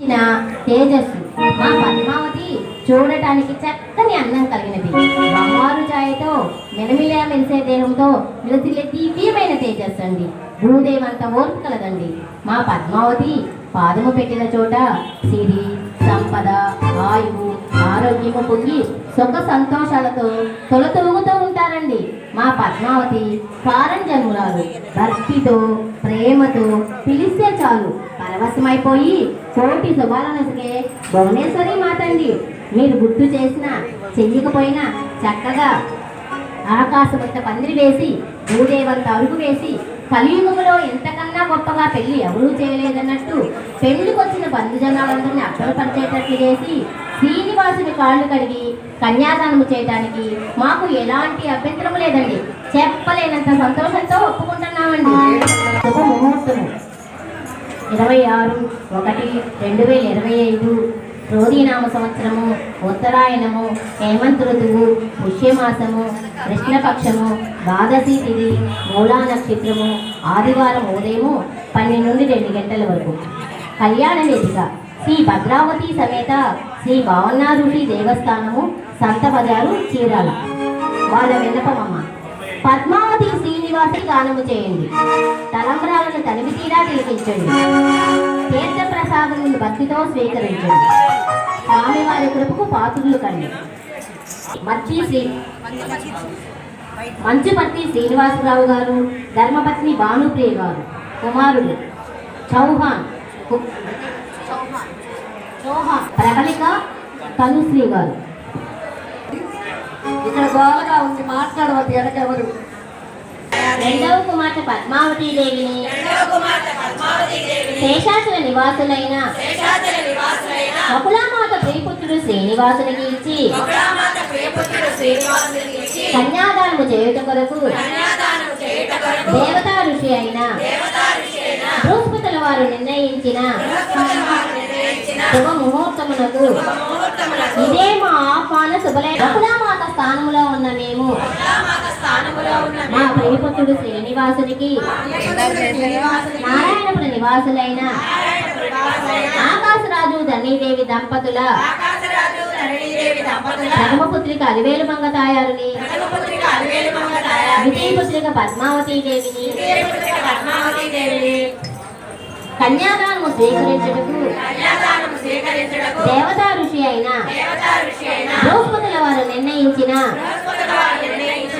తేజస్సు మా పద్మావతి చూడటానికి చక్కని అందం కలిగినది. బంగారు ఛాయతో మెలమిలా మెరిసే దేహంతో విలసిల్లే దివ్యమైన తేజస్సు అండి. భూదేవంత ఓర్పు కలదండి మా పద్మావతి పాదము పెట్టిన చోట సిరి సంపద ఆయువు ఆరోగ్యము పొంగి సుఖ సంతోషాలతో తొలతూగుతూ ఉంటారండి. మా పద్మావతి కారంజన్మురాలు. భక్తితో ప్రేమతో పిలిస్తే చాలు. పరవశమైపోయి కోటి శుభాలనసకే భువనేశ్వరి మాతండి. మీరు గుర్తు చేసినా చెయ్యకపోయినా చక్కగా ఆకాశమంత పందిరి వేసి భూదేవంత అరుగు వేసి కలియుగంలో ఎంతకన్నా గొప్పగా పెళ్ళి ఎవరూ చేయలేదన్నట్టు పెళ్ళికొచ్చిన బంధుజనాలందరినీ అక్షరపరిచేటట్లు చేసి శ్రీనివాసుని కాళ్ళు కడిగి కన్యాదానము చేయడానికి మాకు ఎలాంటి అభ్యంతరం లేదండి. చెప్పలేనంత సంతోషంతో ఒప్పుకుంటున్నామండి. శుభ ముహూర్తము ఇరవై ఆరు ఒకటి రెండు వేల ఇరవై ఐదు రోదీనామ సంవత్సరము ఉత్తరాయణము హేమంత్ ఋతువు పుష్యమాసము కృష్ణపక్షము ద్వాదశి తిథి మూలా నక్షత్రము ఆదివారం ఉదయము పన్నెండు నుండి రెండు గంటల వరకు. కళ్యాణ వేదిక శ్రీ భద్రావతి సమేత శ్రీ భావనారుషి దేవస్థానము సంత బజారు చీరాల. వాళ్ళ విన్నపమమ్మ. పద్మావతి శ్రీనివాసి గానము చేయండి. తలంబ తనివి తీరా తిలకించండి. తీర్థ ప్రసాదములను భక్తితో స్వీకరించండి. స్వామివారి కృపకు పాత్రులు కండి. మర్చి శ్రీ మంచుపర్తి శ్రీనివాసరావు గారు ధర్మపత్ని భానుప్రియ గారు కుమారుడు చౌహాన్ చౌహాన్ ప్రబలిక తనుశ్రీ గారు. ఇక్కడ గోలగా ఉంది మాట్లాడవద్దు ఎడకెవరు రెండవ కుమార్తె పద్మావతి దేవిని శేషాచల నివాసులైన బకులామాత ప్రియపుత్రుడు శ్రీనివాసునికి ఇచ్చి కన్యాదానము చేయుట కొరకు దేవతా ఋషి అయిన బృహస్పతుల వారు నిర్ణయించిన శుభ ముహూర్తమునకు ఇదే మా ఆహ్వాన శుభలే బకులామాత స్థానములో ఉన్న మేము మా ప్రియపుత్రుడు శ్రీనివాసునికి నారాయణపుర నివాసులైన ఆకాశరాజు ధనీదేవి దంపతుల ధర్మపుత్రిక అలివేలు మంగ తాయారుని విజయపుత్రిక పద్మావతి దేవిని కన్యాదానము స్వీకరించుటకు దేవతా ఋషి అయిన బృహస్పతుల వారు నిర్ణయించిన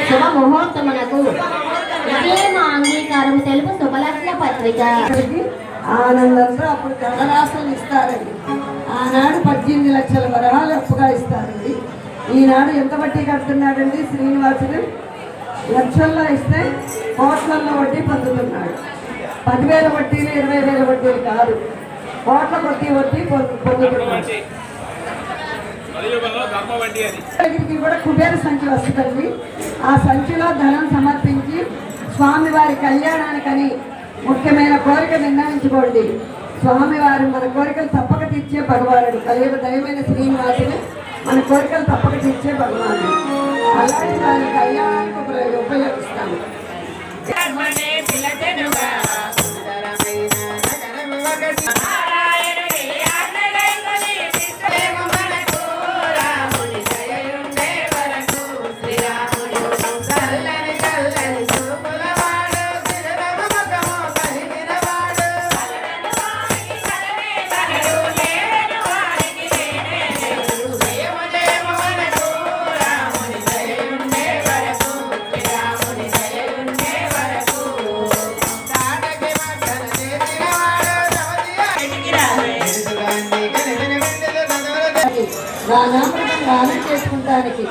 శుభ ముహూర్తమునకు ఇదే మా అంగీకారం తెలుపు శుభలగ్న పత్రిక. ఆనందంతో అప్పుడు ధనరాశులు ఇస్తారండి. ఆనాడు పద్దెనిమిది లక్షల వరహాలు అప్పుగా ఇస్తారండి. ఈనాడు ఎంత వడ్డీ కడుతున్నాడండి? శ్రీనివాసుడు లక్షల్లో ఇస్తే కోట్లల్లో వడ్డీ పొందుతున్నాడు. పదివేల వడ్డీలు ఇరవై వేల వడ్డీలు కాదు. కోట్ల కొద్ది వడ్డీ పొందుతున్నాడు. అది. కూడా కుబేర వస్తుందండి. ఆ సంచిలో ధనం సమర్పించి స్వామివారి కళ్యాణానికని ముఖ్యమైన కోరిక నిర్ణయించుకోండి. స్వామివారు మన కోరికలు తప్పక తీర్చే భగవానుడు. కలియుగ దైవమైన శ్రీనివాసుని మన కోరికలు తప్పక తీర్చే భగవానుడు. అలాంటి వారి కళ్యాణానికి ఉపయోగ- ఉపయోగిస్తాము. రానామృతం చేసుకుంటానికి.